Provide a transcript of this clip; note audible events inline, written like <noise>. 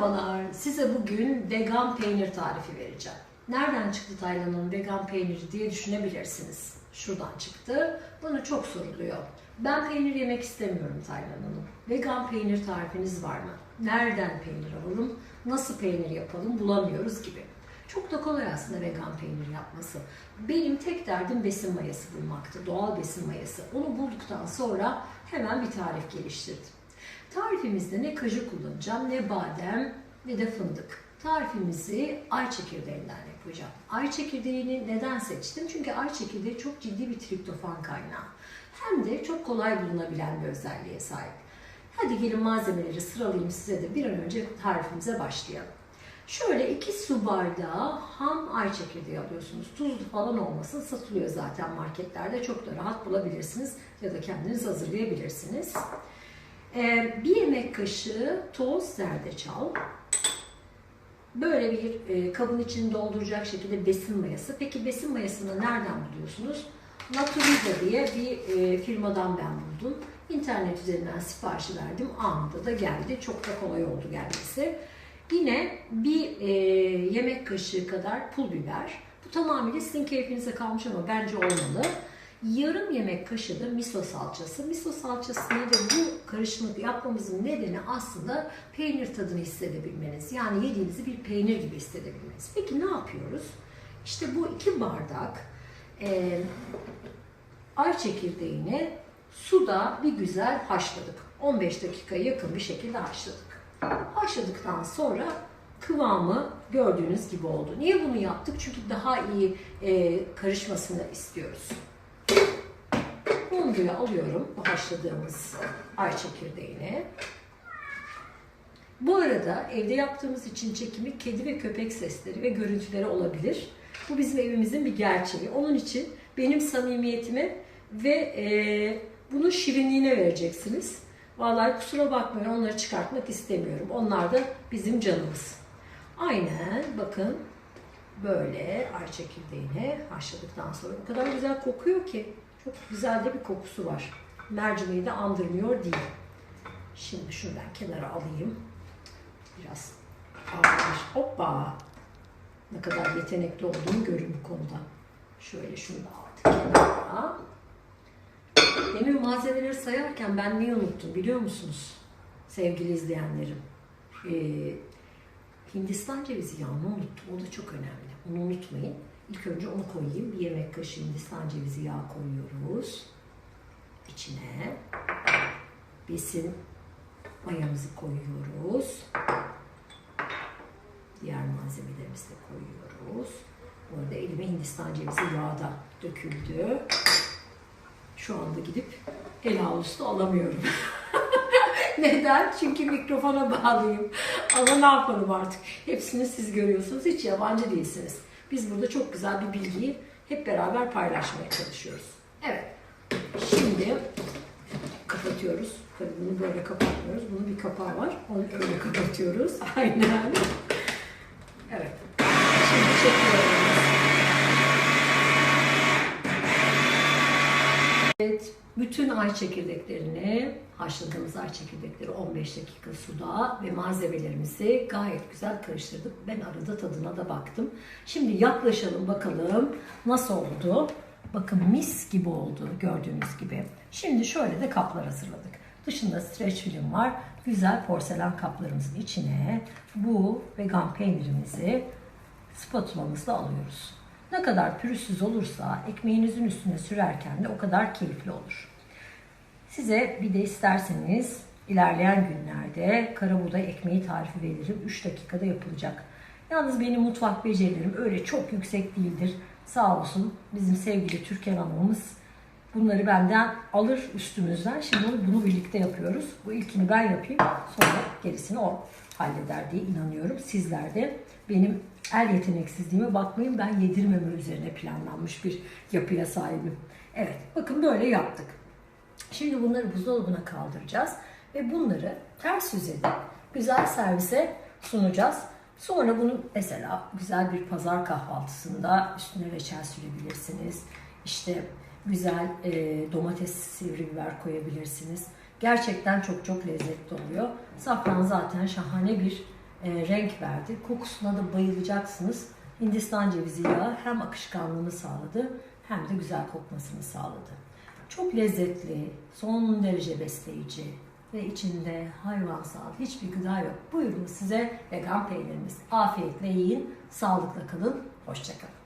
Merhabalar, size bugün vegan peynir tarifi vereceğim. Nereden çıktı Taylan'ın vegan peyniri diye düşünebilirsiniz. Şuradan çıktı. Bana çok soruluyor. Ben peynir yemek istemiyorum Taylan Hanım. Vegan peynir tarifiniz var mı? Nereden peynir alalım? Nasıl peynir yapalım? Bulamıyoruz gibi. Çok da kolay aslında vegan peynir yapması. Benim tek derdim besin mayası bulmaktı. Doğal besin mayası. Onu bulduktan sonra hemen bir tarif geliştirdim. Tarifimizde ne kaju kullanacağım, ne badem, ne de fındık. Tarifimizi ay çekirdeğinden yapacağım. Ay çekirdeğini neden seçtim? Çünkü ay çekirdeği çok ciddi bir triptofan kaynağı. Hem de çok kolay bulunabilen bir özelliğe sahip. Hadi gelin malzemeleri sıralayayım size de bir an önce tarifimize başlayalım. Şöyle 2 su bardağı ham ay çekirdeği alıyorsunuz. Tuzlu falan olmasın satılıyor zaten marketlerde. Çok da rahat bulabilirsiniz ya da kendiniz hazırlayabilirsiniz. Ee, bir yemek kaşığı toz zerdeçal. Böyle bir e, kabın içini dolduracak şekilde besin mayası. Peki besin mayasını nereden buluyorsunuz? Naturida diye bir e, firmadan ben buldum. İnternet üzerinden siparişi verdim. Anında da geldi. Çok da kolay oldu gelmesi. Yine bir e, yemek kaşığı kadar pul biber. Bu tamamıyla sizin keyfinize kalmış ama bence olmalı. Yarım yemek kaşığı da miso salçası. Miso salçası nedir? Bu karışımı yapmamızın nedeni aslında peynir tadını hissedebilmeniz. Yani yediğinizi bir peynir gibi hissedebilmeniz. Peki ne yapıyoruz? İşte bu iki bardak e, ay çekirdeğini suda bir güzel haşladık. 15 dakikaya yakın bir şekilde haşladık. Haşladıktan sonra kıvamı gördüğünüz gibi oldu. Niye bunu yaptık? Çünkü daha iyi e, karışmasını istiyoruz. Bunları alıyorum bu haşladığımız ay çekirdeğini. Bu arada evde yaptığımız için çekimi kedi ve köpek sesleri ve görüntüleri olabilir. Bu bizim evimizin bir gerçeği. Onun için benim samimiyetime ve e, bunun şirinliğine vereceksiniz. Vallahi kusura bakmayın onları çıkartmak istemiyorum. Onlar da bizim canımız. Aynen bakın böyle ay çekirdeğini haşladıktan sonra o kadar güzel kokuyor ki. Çok güzel de bir kokusu var. Mercimeği de andırmıyor değil. Şimdi ben kenara alayım. Biraz ağır. Hoppa! Ne kadar yetenekli olduğumu görün bu konuda. Şöyle şunu da aldık kenara. Demin malzemeleri sayarken ben neyi unuttum biliyor musunuz? Sevgili izleyenlerim. Ee, Hindistan cevizi yağını unuttum. O da çok önemli. Onu unutmayın. İlk önce onu koyayım. Bir yemek kaşığı Hindistan cevizi yağı koyuyoruz. İçine besin mayamızı koyuyoruz. Diğer malzemelerimizi de koyuyoruz. Bu arada elime Hindistan cevizi yağı da döküldü. Şu anda gidip el havlusu alamıyorum. <laughs> Neden? Çünkü mikrofona bağlıyım. Ama ne yapalım artık? Hepsini siz görüyorsunuz. Hiç yabancı değilsiniz. Biz burada çok güzel bir bilgiyi hep beraber paylaşmaya çalışıyoruz. Evet. Şimdi kapatıyoruz. Tabii bunu böyle kapatmıyoruz. Bunun bir kapağı var. Onu öyle <laughs> kapatıyoruz. Aynen. Evet. Şimdi çekiyoruz. Evet, bütün ay çekirdeklerini, haşladığımız ay çekirdekleri 15 dakika suda ve malzemelerimizi gayet güzel karıştırdık. Ben arada tadına da baktım. Şimdi yaklaşalım bakalım nasıl oldu. Bakın mis gibi oldu gördüğünüz gibi. Şimdi şöyle de kaplar hazırladık. Dışında streç film var. Güzel porselen kaplarımızın içine bu vegan peynirimizi spatulamızla alıyoruz. Ne kadar pürüzsüz olursa ekmeğinizin üstüne sürerken de o kadar keyifli olur. Size bir de isterseniz ilerleyen günlerde kara buğday ekmeği tarifi veririm. 3 dakikada yapılacak. Yalnız benim mutfak becerilerim öyle çok yüksek değildir. Sağ olsun bizim sevgili Türkan Hanım'ımız bunları benden alır üstümüzden. Şimdi bunu birlikte yapıyoruz. Bu ilkini ben yapayım. Sonra gerisini o halleder diye inanıyorum. Sizler de benim el yeteneksizliğime bakmayın. Ben yedirmeme üzerine planlanmış bir yapıya sahibim. Evet bakın böyle yaptık. Şimdi bunları buzdolabına kaldıracağız ve bunları ters yüzede güzel servise sunacağız. Sonra bunu mesela güzel bir pazar kahvaltısında üstüne reçel sürebilirsiniz. İşte güzel e, domates, sivri biber koyabilirsiniz. Gerçekten çok çok lezzetli oluyor. Safran zaten şahane bir e, renk verdi. Kokusuna da bayılacaksınız. Hindistan cevizi yağı hem akışkanlığını sağladı hem de güzel kokmasını sağladı. Çok lezzetli, son derece besleyici ve içinde hayvansal hiçbir gıda yok. Buyurun size vegan peynirimiz. Afiyetle yiyin, sağlıkla kalın, hoşçakalın.